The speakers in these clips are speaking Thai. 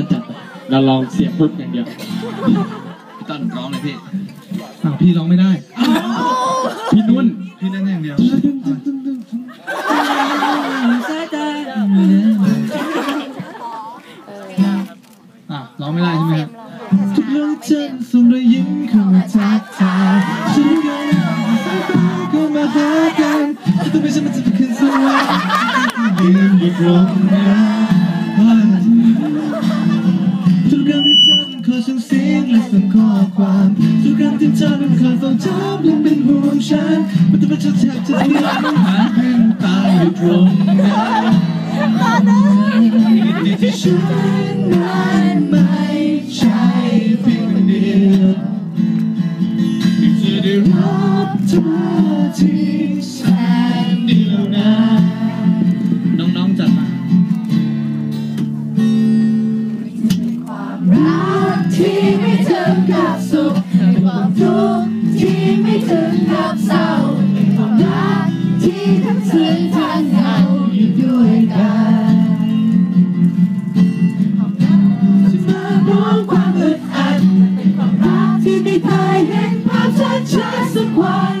อนจัดไปเราลองเสียบปุ๊บอย่างเดียวพี่ต้นร้องเลยพี่อ้าวพี่ร้องไม่ได้ พี่นุ่นพี่เล่นอย่างเดียวอะร้องไม่ได้ใช่ไหมครับทุกครั้งฉันส่งรอยยิ้มเข้ามาทักทายฉันก็สายตาเข้ามาหากันแต่ไม่ใช่มันจะเป็นคืนสวรรค์ยืนอยู่ตรงนั้น ข้อความทุกครั้งที่เธอนั้นขอส่งจอบและเป็นห่วงฉันมันจะเป็นฉันแทบจะเลี้ยงหาเพื่อนตายอยู่ตรงนั้นนี่ที่ฉันนั้นไม่ใช่เพียงคนเดียวที่จะได้รับเธอที่แสนเดียวนะน้องๆจัดมารักที่ มาพร้อมความอึดอัดเป็นความรักที่ไม่เคยเห็นภาพชัดชัดๆสักวัน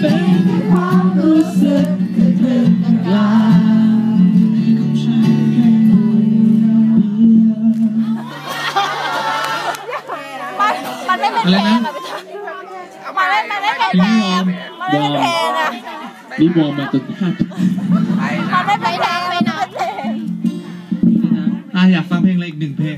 เป็นแค่ความรู้สึกคือครึ่งกลางของฉันแค่ตัวเดียว มันมันไม่เป็นเพลงอะพี่ทันมันไม่มันไม่เป็นเพลงอะมันไม่เป็นเพลงอะ นี่วอร์มมาจนห้าทุ่มมันไม่เป็นเพลงไม่นะเพลงอะอยากฟังเพลงอะไรอีกหนึ่งเพลง